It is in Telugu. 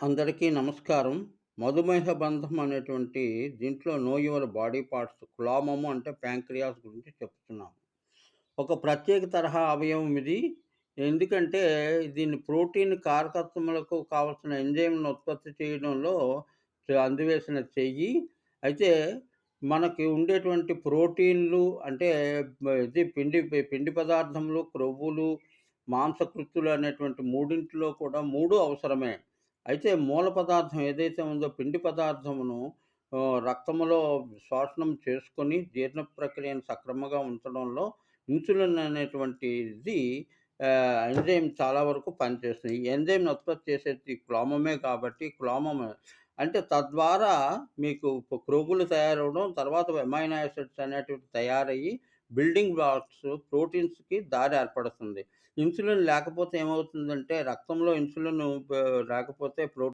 అందరికీ నమస్కారం. మధుమేహ బంధం అనేటువంటి దీంట్లో నో యువర్ బాడీ పార్ట్స్ క్లామము అంటే ప్యాంక్రియాస్ గురించి చెప్తున్నాము. ఒక ప్రత్యేక తరహా అవయవం ఇది. ఎందుకంటే దీన్ని ప్రోటీన్ కారకత్వములకు కావాల్సిన ఎంజైమ్ను ఉత్పత్తి చేయడంలో అందివేసిన చెయ్యి. అయితే మనకి ఉండేటువంటి ప్రోటీన్‌లు అంటే ఇది పిండి పిండి పదార్థములు, క్రొవ్వులు, మాంసకృత్తులు అనేటువంటి మూడింటిలో కూడా మూడు అవసరమే. అయితే మూల పదార్థం ఏదైతే ఉందో పిండి పదార్థమును రక్తంలో రక్తములో శోషణం చేసుకొని జీర్ణ ప్రక్రియను సక్రమంగా ఉంచడంలో ఇన్సులిన్ అనేటువంటిది ఎంజైమ్ చాలా వరకు పనిచేస్తుంది. ఈ ఎంజైమ్‌ని ఉత్పత్తి చేసేది క్లోమమే కాబట్టి క్లోమం అంటే తద్వారా మీకు క్రోగులు తయారవడం తర్వాత ఎమైనో యాసిడ్స్ అనేటివి తయారయ్యి బిల్డింగ్ బ్లాక్స్ ప్రోటీన్స్‌కి దారి ఏర్పడుతుంది. ఇన్సులిన్ లేకపోతే ఏమవుతుందంటే రక్తంలో ఇన్సులిన్ లేకపోతే ప్రోటీన్